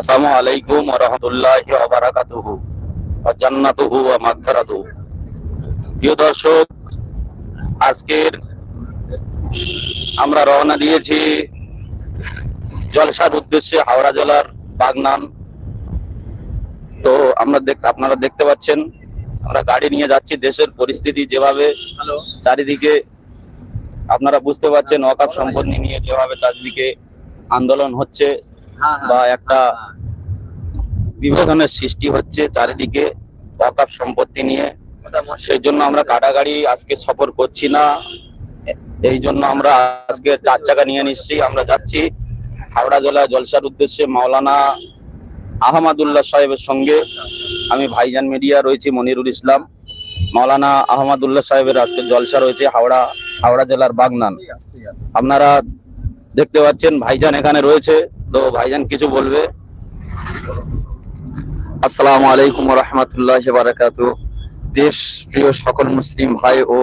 আসসালামু আলাইকুম ওয়া রাহমাতুল্লাহি ওয়া বারাকাতুহু। ওয়া জান্নাতুহু ওয়া মাগফিরাতুহু প্রিয় দর্শক আজকের আমরা রওনা দিয়েছি জলসার উদ্দেশ্যে হাওড়া জেলার বাগনান। তো আমরা দেখ আপনারা দেখতে পাচ্ছেন আমরা গাড়ি নিয়ে যাচ্ছি দেশের পরিস্থিতি যেভাবে চারিদিকে আপনারা বুঝতে পারছেন অকাপ সম্পত্তি নিয়ে যেভাবে চারিদিকে আন্দোলন হচ্ছে বা একটা বিভাজনের সৃষ্টি হচ্ছে চারিদিকে অকাপ সম্পত্তি নিয়ে। সেই জন্য আমরা কাটাগাড়ি আজকে সফর করছি না। এই জন্য আমরা আজকে চার চাকা নিয়ে নিচ্ছি। আমরা যাচ্ছি হাওড়া জেলা জলসার উদ্দেশ্যে মাওলানা আহমদুল্লাহ সাহেবের সঙ্গে। আমি ভাইজান মিডিয়া রয়েছি মনিরুল ইসলাম। মাওলানা আহমদুল্লাহ সাহেবের আজকে জলসা রয়েছে হাওড়া হাওড়া জেলার বাগনান। আপনারা দেখতে পাচ্ছেন ভাইজান এখানে রয়েছে। তো ভাইজান কিছু বলবে। আসসালামু আলাইকুম রহমতুল্লাহ বারাকাত। দেশ প্রিয় সকল মুসলিম ভাই ও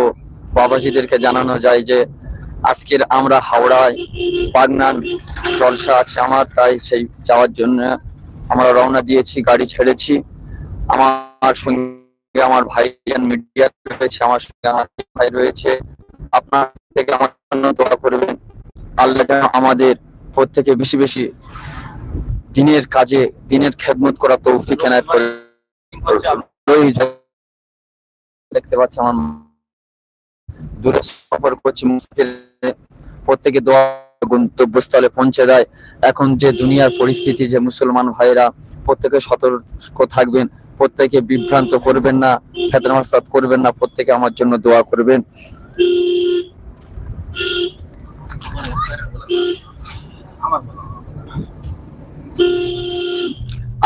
বাবাজিদেরকে জানানো যায় যে, আজকের আমরা হাওড়ায় পাগনান জলসা আছে আমার, তাই সেই যাওয়ার জন্য আমরা রওনা দিয়েছি, গাড়ি ছেড়েছি। আমার সঙ্গে আমার ভাইয়ান মিডিয়া রয়েছে, আমার সঙ্গে আমার ভাই রয়েছে। আপনার থেকে আমার জন্য দোয়া করবেন। আল্লাহ আমাদের প্রত্যেকে বেশি বেশি দিনের কাজে, দিনের খেদমত করা তৌফিক এনায়ত করে দেখতে পাচ্ছি আমার দূরে সফর করছি প্রত্যেকে দোয়া গন্তব্যস্থলে পৌঁছে দেয়। এখন যে দুনিয়ার পরিস্থিতি, যে মুসলমান ভাইরা প্রত্যেকে সতর্ক থাকবেন, প্রত্যেকে বিভ্রান্ত করবেন না ফেতনামাস্তাদ করবেন না, প্রত্যেকে আমার জন্য দোয়া করবেন।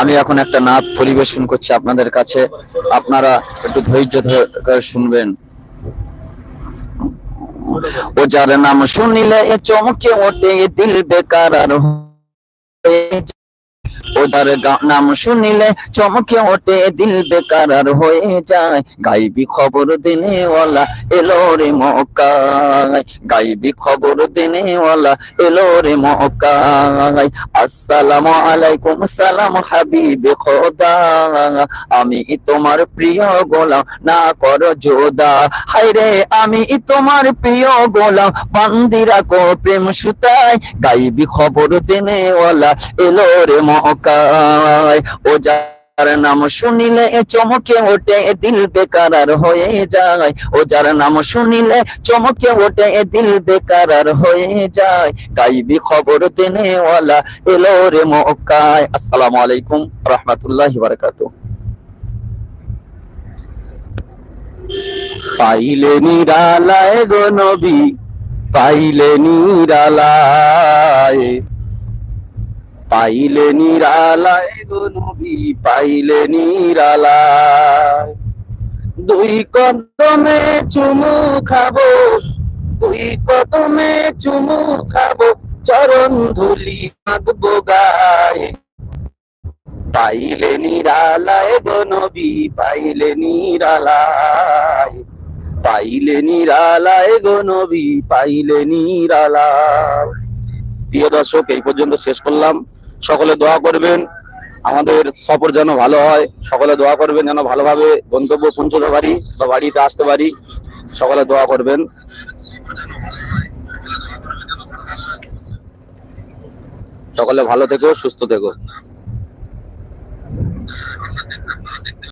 আমি এখন একটা নাচ পরিবেশন করছি আপনাদের কাছে। আপনারা একটু ধৈর্য ধরে শুনবেন। ও যার নাম শুনিলে চমকে ওঠে দিল বেকার আর যায়। ও যার গা- নাম শুনিলে চমকে ওঠে, দিল বেকার হয়ে যায়। গাইবি খবর দিনে দিনেওয়ালা এলো রে মক্কায়। গাইবি খবর দিনে দিনেওয়ালা এলো রে মক্কায়। আসসালামু আলাইকুম, সালাম হাবিবে খোদা। আমি তোমার প্রিয় গোলাম, না করো যোদা হায়রে, আমি তোমার প্রিয় গোলাম, বান্দিরা কো প্রেম সুতায়। গাইবি খবর দেনেওয়ালা এলো রে মকায় ও যার নাম শুনিলে চমকে ওঠে দিল বেকার আর হয়ে যায়। ও যার নাম শুনিলে চমকে ওঠে দিল বেকার আর হয়ে যায়। গাইবি খবর দেনেওয়ালা এলো রে মক্কায়। আসসালামু আলাইকুম রহমতুল্লাহি বারাকাতু। পাইলে নিরালায় গো নবী, পাইলে নিরালায়। পাইলে নিরালায় গো নবী, পাইলে নিরালায়। দুই কদমে চুমু খাব, দুই কদমে চুমু খাব, চরণ ধুলি মাগবো গায়ে। পাইলে নিরালায় গো নবী, পাইলে নিরালায়। পাইলে নিরালায় গো নবী, পাইলে নিরালায়। প্রিয় দর্শক, এই পর্যন্ত শেষ করলাম। সকলে দোয়া করবেন। আমাদের সফর যেন ভালো হয়, সকলে দোয়া করবেন যেন ভালোভাবে গন্তব্য পৌঁছতে পারি বা বাড়িতে আসতে পারি। সকলে দোয়া করবেন। সকলে ভালো থেকো, সুস্থ থেকো।